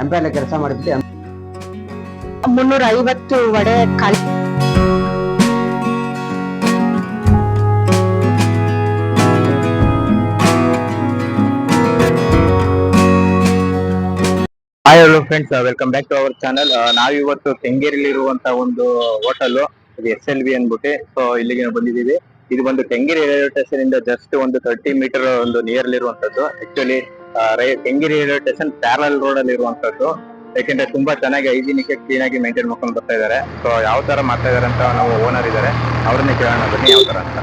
Employee ಕೆಲಸ ಮಾಡಿಬಿಟ್ಟು ಮುನ್ನೂರ ಐವತ್ತು ವಡೆ ಖಾಲಿ hi hello friends welcome back to our channel ನಾವಿವತ್ತು ಕೆಂಗೇರಿಲಿ ಇರುವಂತ ಒಂದು ಹೋಟೆಲ್ ಇದು ಎಸ್ ಎಲ್ ಬಿ ಅಂದ್ಬಿಟ್ಟು ಸೊ ಇಲ್ಲಿಗೆ ನಾವು ಬಂದಿದ್ದೀವಿ. ಇದು ಬಂದು ಕೆಂಗೇರಿ ರೈಲ್ವೆ ಸ್ಟೇಷನ್ ಇಂದ ಜಸ್ಟ್ ಒಂದು ತರ್ಟಿ ಮೀಟರ್ ಒಂದು ನಿಯರ್ಲಿ ಇರುವಂತದ್ದು. Actually Kengeri railway station parallel road ಅಲ್ಲಿ ಇರುವಂತದ್ದು. ಯಾಕೆಂದ್ರೆ ತುಂಬಾ ಚೆನ್ನಾಗಿ ಹೈಜಿನಿಕ್ ಕ್ಲೀನ್ ಆಗಿ ಮೇಂಟೈನ್ ಮಾಡ್ಕೊಂಡು ಬರ್ತಾ ಇದಾರೆ. ಸೊ ಯಾವ ತರ ಮಾಡ್ತಾ ಇದಾರೆ ಅಂತ ನಾವು ಓನರ್ ಇದಾರೆ. ಅವ್ರನ್ನೇ ಕೇಳೋಣ ಬನ್ನಿ ಯಾವ ತರ ಅಂತ.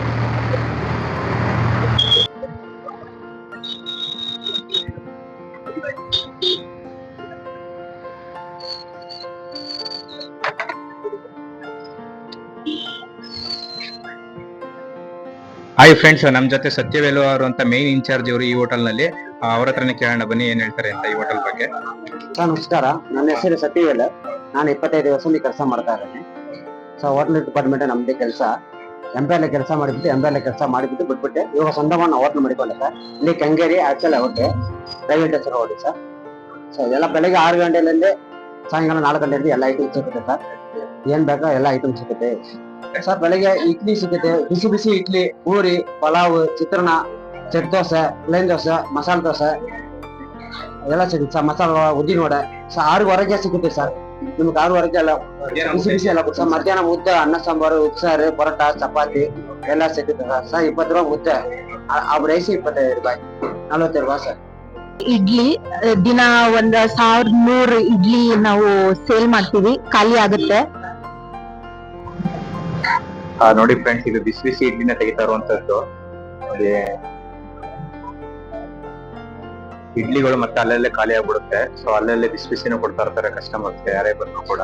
ಹಾಯ್ ಫ್ರೆಂಡ್ಸ್ ನಮ್ ಜೊತೆ ಸತ್ಯವೇಲು ಅವರು ಅಂತ ಮೇನ್ ಇನ್ಚಾರ್ಜ್ ಇವರು ಈ ಹೋಟೆಲ್ನಲ್ಲಿ. ಅವ್ರ ಹತ್ರನೇ ಕೇಳೋಣ, ಬನ್ನಿ, ಏನ್ ಹೇಳ್ತಾರೆ ಅಂತ ಈ ಹೋಟೆಲ್ ಬಗ್ಗೆ. ಸರ್, ನಮಸ್ಕಾರ. ನನ್ನ ಹೆಸರು ಸತೀವೇಲ್ ನಾನು ಇಪ್ಪತ್ತೈದು ವರ್ಷದಲ್ಲಿ ಕೆಲಸ ಮಾಡ್ತಾ ಇದ್ದೇನೆ. ಸೊ ಹೋಟೆಲ್ ಡಿಪಾರ್ಟ್ಮೆಂಟ್ ನಮ್ದೇ ಕೆಲಸ. ಎಂಪ್ಲಾಯ್ ಕೆಲಸ ಮಾಡಿಬಿಟ್ಟು ಎಂಪ್ಲಾಯ್ ಕೆಲಸ ಮಾಡಿಬಿಟ್ಟು ಬಿಟ್ಬಿಟ್ಟೆ. ಇವಾಗ ಸ್ವಂತವನ್ನ ಹೋಟ್ಲ್ ಮಾಡಿಕೊಂಡೆ ಸರ್. ಇಲ್ಲಿ ಕೆಂಗೇರಿ ಆಕ್ಚುಲ್ ಹೋಟೆ ಪ್ರೈವೇಟ್ ಹೆಸರು ಹೋಗಿ ಸರ್. ಸೊ ಎಲ್ಲ ಬೆಳಗ್ಗೆ ಆರು ಗಂಟೆಯಲ್ಲಿ ಸಾಯಂಕಾಲ ನಾಲ್ಕು ಗಂಟೆಯಿಂದ ಎಲ್ಲ ಐಟಮ್ ಸಿಗುತ್ತೆ ಸರ್. ಏನ್ ಬೇಕೋ ಎಲ್ಲ ಐಟಮ್ ಸಿಗುತ್ತೆ. ಸರ್ ಬೆಳಗ್ಗೆ ಇಡ್ಲಿ ಸಿಗುತ್ತೆ. ಬಿಸಿ ಬಿಸಿ ಇಡ್ಲಿ, ಪೂರಿ, ಪಲಾವ್, ಚಿತ್ರಾನ್ನ. Set dosa plain dosa masala dosa. ಎಲ್ಲ ಸಿಗುತ್ತೆ ಸರ್ ಮಸಾಲ ಉದ್ದಿನ ವಡೆ. ಸರ್ ಆರೂವರೆಗೆ ಸಿಗುತ್ತೆ ಸರ್. ನಿಮ್ಗೆ ಆರೂವರೆಗೆ ಎಲ್ಲ ಬಿಸಿ ಬಿಸಿ ಎಲ್ಲ ಸರ್ ಮಧ್ಯಾಹ್ನ ಮುದ್ದೆ ಅನ್ನ ಸಾಂಬಾರು ಉಪ್ಸಾರು ಪರೋಟ ಚಪಾತಿ ಎಲ್ಲ ಸಿಗುತ್ತೆ ಸರ್. ಸರ್ ಇಪ್ಪತ್ತು ರೂಪಾಯಿ ಮುದ್ದೆ. ಆ- ಆ ರೈಸ್ ಇಪ್ಪತ್ತೈದು ರೂಪಾಯಿ. ನಲ್ವತ್ತೈದು ರೂಪಾಯಿ ಸರ್. ಇಡ್ಲಿ ದಿನ ಒಂದ್ ಸಾವಿರದ ನೂರು ಇಡ್ಲಿ ನಾವು ಸೇಲ್ ಮಾಡ್ತೀವಿ. ಖಾಲಿ ಆಗುತ್ತೆ. ಆ, ನೋಡಿ ಫ್ರೆಂಡ್ಸ್ ಇದು ಬಿಸಿ ಬಿಸಿ ಇಡ್ಲಿನ ತೆಗಿತಾ ಇರುವಂತದ್ದು. ನೋಡಿ ಇಡ್ಲಿಗಳು ಮತ್ತೆ ಅಲ್ಲಲ್ಲೇ ಖಾಲಿ ಆಗ್ಬಿಡುತ್ತೆ. ಸೊ ಅಲ್ಲಲ್ಲೇ ಬಿಸಿ ಬಿಸಿನೂ ಕೊಡ್ತಾ ಇರ್ತಾರೆ ಕಸ್ಟಮರ್ಸ್ ಯಾರೇ ಬಂದ್ರು ಕೂಡ.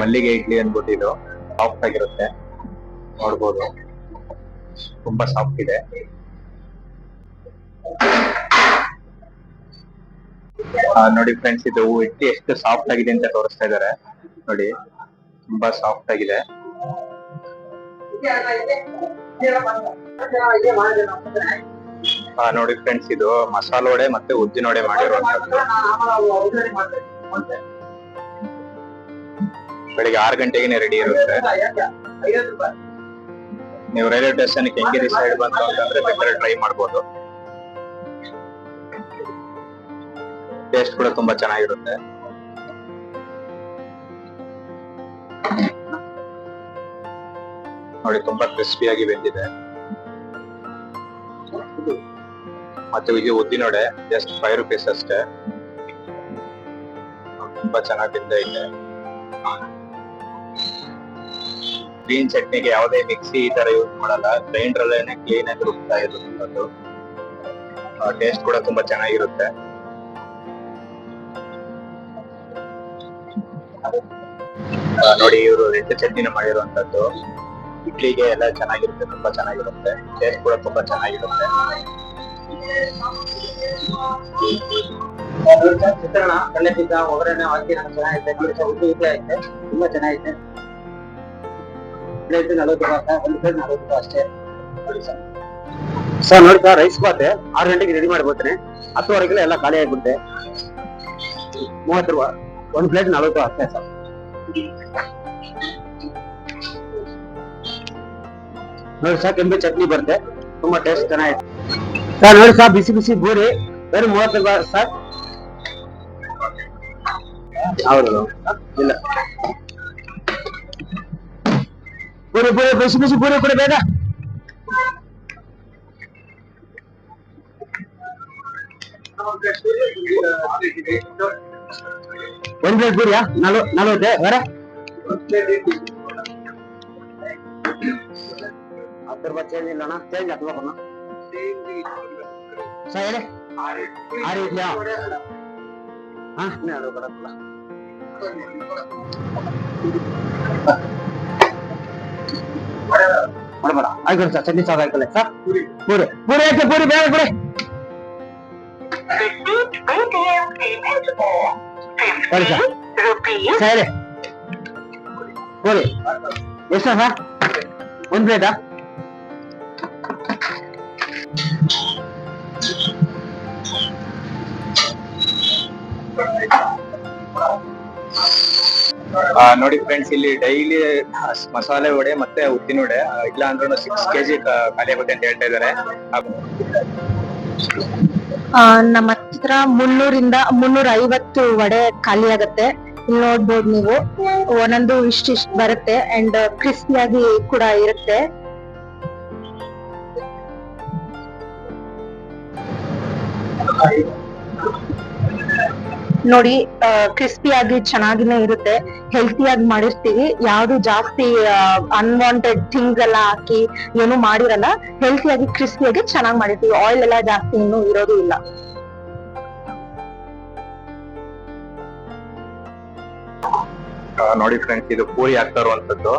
ಮಲ್ಲಿಗೆ ಇಡ್ಲಿ ಅನ್ಬಿಟ್ಟು ಇದು ಸಾಫ್ಟ್ ಆಗಿರುತ್ತೆ. ನೋಡ್ಬೋದು. ತುಂಬಾ ಸಾಫ್ಟ್ ಇದೆ. ನೋಡಿ ಫ್ರೆಂಡ್ಸ್ ಇದು ಇಡ್ಲಿ ಎಷ್ಟು ಸಾಫ್ಟ್ ಆಗಿದೆ ಅಂತ ತೋರಿಸ್ತಾ ಇದ್ದಾರೆ ನೋಡಿ, ತುಂಬಾ ಸಾಫ್ಟ್ ಆಗಿದೆ. ನೋಡಿ ಫ್ರೆಂಡ್ಸ್ ಇದು ಮಸಾಲ ವಡೆ ಮತ್ತೆ ಉದ್ದಿನ ವಡೆ ಮಾಡಿರುವಂತದ್ದು ಬೆಳಿಗ್ಗೆ ಆರು ಗಂಟೆಗೆ ರೆಡಿ ಇರುತ್ತೆ. ನೀವು ರೈಲ್ವೆ ಸ್ಟೇಷನ್ ಕೆಂಗೇರಿ ಸೈಡ್ ಬಂತು ಅಂತಂದ್ರೆ ಬೇಕಾದ್ರೆ ಟ್ರೈ ಮಾಡ್ಬೋದು. ಟೇಸ್ಟ್ ಕೂಡ ತುಂಬಾ ಚೆನ್ನಾಗಿರುತ್ತೆ. ನೋಡಿ ತುಂಬಾ ಕ್ರಿಸ್ಪಿಯಾಗಿ ಬೆಂದಿದೆ. ಮತ್ತೆ ಇದು ಉದ್ದಿನ ವಡೆ ಜಸ್ಟ್ ಫೈವ್ ರುಪೀಸ್ ಅಷ್ಟೇ. ತುಂಬಾ ಚೆನ್ನಾಗಿ ಇದೆ ಗ್ರೀನ್ ಚಟ್ನಿಗೆ ಯಾವುದೇ ಮಿಕ್ಸಿ ಈ ತರ ಯೂಸ್ ಮಾಡಲ್ಲ. ಗ್ರೈಂಡರ್ ಏನೇ ಕ್ಲೀನ್ ಆಗಿ ರುಬ್ತಾ ಇರುವಂತದ್ದು ಟೇಸ್ಟ್ ಕೂಡ ತುಂಬಾ ಚೆನ್ನಾಗಿರುತ್ತೆ. ನೋಡಿ ಇವರು ರೆಡ್ ಚಟ್ನಿನ ಮಾಡಿರುವಂತದ್ದು. ಇಡ್ಲಿಗೆ ಎಲ್ಲ ಚೆನ್ನಾಗಿರುತ್ತೆ, ತುಂಬಾ ಚೆನ್ನಾಗಿರುತ್ತೆ. ಟೇಸ್ಟ್ ಕೂಡ ತುಂಬಾ ಚೆನ್ನಾಗಿರುತ್ತೆ. ಕಡಲೆ ಬೀಜ ಒಗ್ಗರಣೆ, ಹಾಕಿ ನಮ್ಗೆ ಚೆನ್ನಾಗಿದೆ. ನೋಡಿ ಉದ್ದು ಇಡ್ಲಿ ಐತೆ ತುಂಬಾ ಚೆನ್ನಾಗಿದೆ. ಪ್ಲೇಟ್ ನಲವತ್ತು ರೂಪಾಯಿ ಒಂದು ಪ್ಲೇಟ್ ನಲವತ್ತು ರೂಪಾಯಿ ಅಷ್ಟೇ. ಸರ್. ಸರ್, ನೋಡಿ ಸರ್ ರೈಸ್ ಬಾತ್. ಆರು ಗಂಟೆಗೆ ರೆಡಿ ಮಾಡ್ಬೋತೀನಿ ಹತ್ತುವರೆಗೆಲ್ಲ ಎಲ್ಲ ಖಾಲಿ ಆಗಿಬಿಡುತ್ತೆ. ಮೂವತ್ತು ರೂಪಾಯಿ ಒಂದು ಪ್ಲೇಟ್ ನಲವತ್ತು ರೂಪಾಯಿ ಅಷ್ಟೇ ಸರ್. ನೋಡಿ ಸರ್, ಕೆಂಪು ಚಟ್ನಿ ಬರುತ್ತೆ. ತುಂಬಾ ಟೇಸ್ಟ್ ಚೆನ್ನಾಗಿದೆ. ಸರ್ ನೋಡಿ ಸರ್ ಬಿಸಿ ಬಿಸಿ ಪೂರಿ ಬರೀ ಮೂವತ್ತು ರೂಪಾಯಿ ಸರ್ ಹೌದು ಇಲ್ಲ ಪೂರಿ ಪೂರಿ ಬಿಸಿ ಬಿಸಿ ಪೂರಿ ಕೊಡಿ ಬೇಗ ಒಂದ್ ಪ್ಲೇಟ್ ಪೂರಿಯಾ ನಲ್ವ ನಲ್ವತ್ತೆ ವರ ಹತ್ತು ರೂಪಾಯಿ ಚೇಂಜ್ ಇಲ್ಲ ಅಣ್ಣ ಚೇಂಜ್ ಹಾಕ್ಬೇಕಣ್ಣ ಸರ್ ಹೇಳಿ ಆರು ಇದೆಯಾ ಹಾ ಅದು ಬರಲ್ಲ ಮಾಡಬೇಡ ಆಯ್ತು ಸರ್ ಚಟ್ನಿ ಸಾಕು ಆಯ್ತಲ್ಲ ಸರ್ ಪೂರಿ ಪೂರಿ ಹಾಕಿ ಪೂರಿ ಬೇಗ ಪೂರಿ ಸರಿ ಸರ್ ಸರಿ ಪೂರಿ ಎಷ್ಟು ಸರ್ ಒಂದ್ ಪ್ಲೇಟಾ ನೋಡಿ ಫ್ರೆಂಡ್ಸ್ ಇಲ್ಲಿ ಡೈಲಿ ಮಸಾಲೆ ವಡೆ ಮತ್ತೆ ಉದ್ದಿನ ವಡೆ ಇಲ್ಲ ಅಂದ್ರೂ ಸಿಕ್ಸ್ ಕೆಜಿ ಖಾಲಿ ಆಗುತ್ತೆ ಅಂತ ಹೇಳ್ತಾ ಇದಾರೆ ಆ, ನಮ್ಮ ಹತ್ರ ಮುನ್ನೂರಿಂದ ಮುನ್ನೂರ ಐವತ್ತು ವಡೆ ಖಾಲಿ ಆಗತ್ತೆ. ಇಲ್ಲಿ ನೋಡ್ಬೋದು ನೀವು. ಒಂದೊಂದು ಇಷ್ಟಿಷ್ಟು ಬರುತ್ತೆ ಅಂಡ್ ಕ್ರಿಸ್ಪಿಯಾಗಿ ಕೂಡ ಇರುತ್ತೆ. ನೋಡಿ ಕ್ರಿಸ್ಪಿಯಾಗಿ ಚೆನ್ನಾಗಿನೇ ಇರುತ್ತೆ. ಹೆಲ್ತಿಯಾಗಿ ಮಾಡಿರ್ತೀವಿ. ಯಾವ್ದು ಜಾಸ್ತಿ ಅನ್ವಾಂಟೆಡ್ ಥಿಂಗ್ಸ್ ಎಲ್ಲ ಹಾಕಿ ಏನು ಮಾಡಿರಲ್ಲ ಹೆಲ್ತಿಯಾಗಿ ಕ್ರಿಸ್ಪಿಯಾಗಿ ಚೆನ್ನಾಗಿ ಮಾಡಿರ್ತೀವಿ. ಆಯಿಲ್ ಎಲ್ಲ ಜಾಸ್ತಿ ಇನ್ನೂ ಇರೋದು ಇಲ್ಲ. ನೋಡಿ ಫ್ರೆಂಡ್ಸ್ ಇದು ಪೂರಿ ಆಗ್ತಾ ಇರುವಂತದ್ದು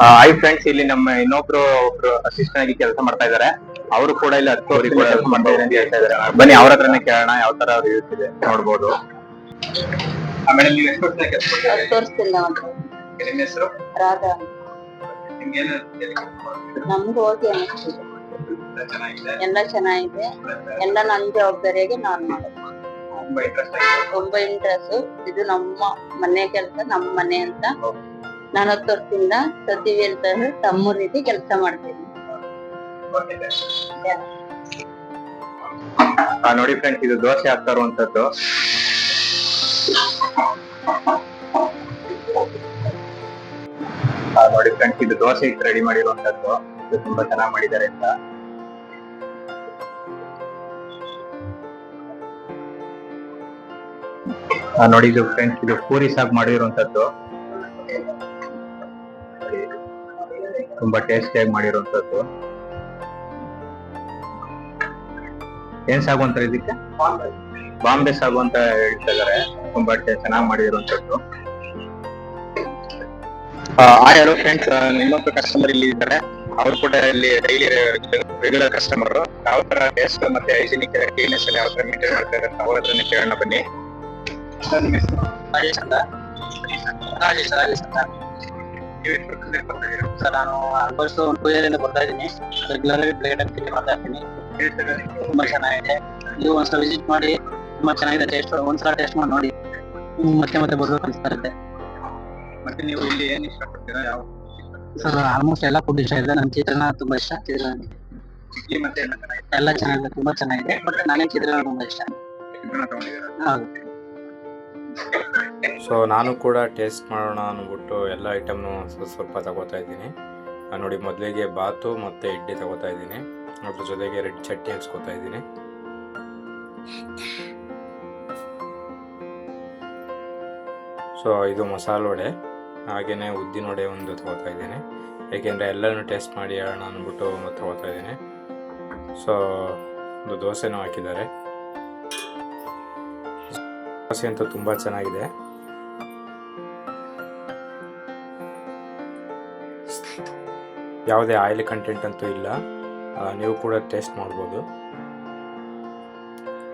ಹಾಯ್ ಫ್ರೆಂಡ್ಸ್ ಇಲ್ಲಿ ನಮ್ಮ ಇನ್ನೊಬ್ರು ಒಬ್ರು ಅಸಿಸ್ಟೆಂಟ್ ಆಗಿ ಕೆಲಸ ಮಾಡ್ತಾ ಇದಾರೆ. ಅವರು ಕೂಡ ಇಲ್ಲಿ ಹತ್ತು ಅವ್ರಿಗೆ ಕೂಡ ಕೆಲಸ ಮಾಡ್ತಾ ಇದ್ದಾರೆ ಅಂತ ಹೇಳ್ತಾ ಇದಾರೆ. ಬನ್ನಿ ಅವ್ರ ಹತ್ರನೇ ಕೇಳೋಣ ಯಾವ ತರ ರಿವ್ಯೂಸ್ ಇದೆ ನೋಡ್ಬೋದು. ಆಮೇಲೆ ನೀವು ಎಷ್ಟು ವರ್ಷ ಕೆಲಸ ತೋರಿಸ್ತಿಲ್ಲ ನಿಮ್ಮ ಹೆಸರು? ರಾಧಾ. ನಿಮ್ಗೆ ಓಕೆ ಅನಿಸ್ತಿದೆ ಚೆನ್ನಾಗಿದೆ? ಎಲ್ಲ ಚೆನ್ನಾಗಿದೆ. ಎಲ್ಲ ನನ್ ಜವಾಬ್ದಾರಿಯಾಗಿ ನಾನ್ ಮಾಡೋದು. ತುಂಬಾ ಇಂಟ್ರೆಸ್ಟ್ ಇದು ನಮ್ಮ ಮನೆ ಕೆಲಸ ನಮ್ಮ ಮನೆ ಅಂತ. ನಾನು ಹತ್ತು ವರ್ಷದಿಂದ ಸತಿವಿ ಅಂತ ತಮ್ಮ ರೀತಿ ಕೆಲಸ ಮಾಡ್ತೀನಿ ನೋಡಿ ಫ್ರೆಂಡ್ಸ್ ಇದು ದೋಸೆ ಹಾಕ್ತಾ ಇರುವಂತದ್ದು. ಆ, ನೋಡಿ ಫ್ರೆಂಡ್ಸ್ ಇದು ದೋಸೆ ಇಟ್ಟು ರೆಡಿ ಮಾಡಿರುವಂತದ್ದು. ಇದು ತುಂಬಾ ಚೆನ್ನಾಗಿ ಮಾಡಿದ್ದಾರೆ ಅಂತ. ನೋಡಿ ಇದು ಫ್ರೆಂಡ್ಸ್ ಇದು ಪೂರಿ ಸಾಗ್ ಮಾಡಿರುವಂತದ್ದು. ತುಂಬಾ ಟೇಸ್ಟಿಯಾಗಿ ಮಾಡಿರುವಂತದ್ದು. ಏನ್ ಸಾಗು ಅಂತಾರೆ ಇದಕ್ಕೆ? ಬಾಂಬೆ ಸಾಗು ಅಂತ ಹೇಳ್ತಾ ತುಂಬಾ ಚೆನ್ನಾಗಿ ಮಾಡಿರುವಂತದ್ದು. ಹಲೋ ಫ್ರೆಂಡ್ಸ್ ಇನ್ನೊಬ್ಬ ಕಸ್ಟಮರ್ ಇಲ್ಲಿ ಇದ್ದಾರೆ. ಅವ್ರು ಕೂಡ ಇಲ್ಲಿ ಡೈಲಿ ರೆಗ್ಯುಲರ್ ಕಸ್ಟಮರ್ ಯಾವ ತರ ಟೇಸ್ಟ್ ಮತ್ತೆ ಹೈಜಿನಿಕ್ ಕ್ಲೀನೆಸ್ ಯಾವ ತರ ಮೇಂಟೈನ್ ಮಾಡ್ತಾರೆ ಅಂತ ಅವ್ರ ಹತ್ರನೇ ಕೇಳೋಣ ಬನ್ನಿ? ರಾಜೇಶ್ ಅಂತ. ರಾಜೇಶ್ ರಾಜೇಶ್ ಅಂತ. ಸರ್ ನಾನು ಟೂ ಇಯರ್ ಇಂದ ಬರ್ತಾ ಇದ್ದೀನಿ. ರೆಗ್ಯುಲರ್ ಆಗಿ ಪ್ಲೇಟ್ ಅಂತ ಬರ್ತಾ ಇದ್ದೀನಿ? ತುಂಬಾ ಚೆನ್ನಾಗಿದೆ. ನೀವು ಒಂದ್ಸಲ ವಿಸಿಟ್ ಮಾಡಿ ತುಂಬಾ ಚೆನ್ನಾಗಿದೆ ಟೇಸ್ಟ್ ಒಂದ್ಸಲ ಟೇಸ್ಟ್ ಮಾಡಿ ನೋಡಿ. ಮತ್ತೆ ಮತ್ತೆ ಬರ್ಬೇಕು ಅನಿಸ್ತಾ ಇರುತ್ತೆ. ಮತ್ತೆ ನೀವು ಇಲ್ಲಿ ಏನ್ ಇಷ್ಟಪಡ್ತೀರಾ? ಯಾವ ಸರ್ ಆಲ್ಮೋಸ್ಟ್ ಎಲ್ಲ ಫುಡ್ ಇಷ್ಟ ಇದೆ. ನನ್ನ ಚಿತ್ರಾನ್ನ ತುಂಬಾ ಇಷ್ಟ. ಚಿತ್ರಾನ್ನ ಮತ್ತೆ ಎಲ್ಲ ಚೆನ್ನಾಗಿದೆ. ತುಂಬಾ ಚೆನ್ನಾಗಿದೆ. ಬಟ್ ನನಗೆ ಚಿತ್ರಾನ್ನ ತುಂಬಾ ಇಷ್ಟ? ಹೌದು. ಸೊ ನಾನು ಕೂಡ ಟೇಸ್ಟ್ ಮಾಡೋಣ ಅಂದ್ಬಿಟ್ಟು ಎಲ್ಲ ಐಟಮ್ನು ಸ್ವಲ್ಪ ಸ್ವಲ್ಪ ತಗೋತಾ ಇದ್ದೀನಿ. ನೋಡಿ, ಮೊದಲಿಗೆ ಬಾತು ಮತ್ತು ಇಡ್ಲಿ ತಗೋತಾ ಇದ್ದೀನಿ. ಅದ್ರ ಜೊತೆಗೆ ರೆಡ್ ಚಟ್ನಿ ಹಚ್ಕೋತಾ ಇದ್ದೀನಿ. ಸೊ ಇದು ಮಸಾಲೆ ವಡೆ. ಹಾಗೆಯೇ ಉದ್ದಿನ ವಡೆ ಒಂದು ತಗೋತಾ ಇದ್ದೀನಿ. ಏಕೆಂದರೆ ಎಲ್ಲನೂ ಟೇಸ್ಟ್ ಮಾಡಿ ಹೇಳೋಣ ಅಂದ್ಬಿಟ್ಟು ತಗೋತಾ ಇದ್ದೀನಿ. ಸೊ ಒಂದು ದೋಸೆನೂ ಹಾಕಿದ್ದಾರೆ. ದೋಸೆ ಅಂತೂ ತುಂಬ ಚೆನ್ನಾಗಿದೆ. ಯಾವುದೇ ಆಯಿಲ್ ಕಂಟೆಂಟ್ ಅಂತೂ ಇಲ್ಲ. ನೀವು ಕೂಡ ಟೇಸ್ಟ್ ಮಾಡ್ಬೋದು.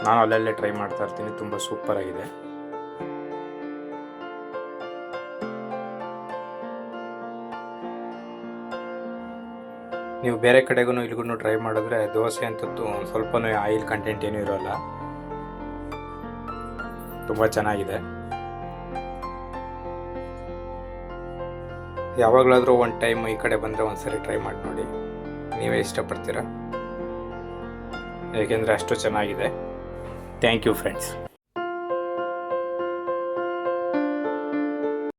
ನಾನು ಅಲ್ಲಲ್ಲೇ ಟ್ರೈ ಮಾಡ್ತಾ ಇರ್ತೀನಿ, ತುಂಬ ಸೂಪರ್ ಆಗಿದೆ. ನೀವು ಬೇರೆ ಕಡೆಗೂ ಇಲ್ಲಿಗೂ ಟ್ರೈ ಮಾಡಿದ್ರೆ ದೋಸೆ ಅಂತೂ ಸ್ವಲ್ಪನೂ ಆಯಿಲ್ ಕಂಟೆಂಟ್ ಏನೂ ಇರೋಲ್ಲ. ತುಂಬ ಚೆನ್ನಾಗಿದೆ. ಯಾವಾಗಲಾದರೂ ಒಂದು ಟೈಮ್ ಈ ಕಡೆ ಬಂದರೆ ಒಂದ್ಸರಿ ಟ್ರೈ ಮಾಡಿ ನೋಡಿ. ನೀವೇ ಇಷ್ಟಪಡ್ತೀರಾ? ಏಕೆಂದರೆ ಅಷ್ಟು ಚೆನ್ನಾಗಿದೆ. Thank you friends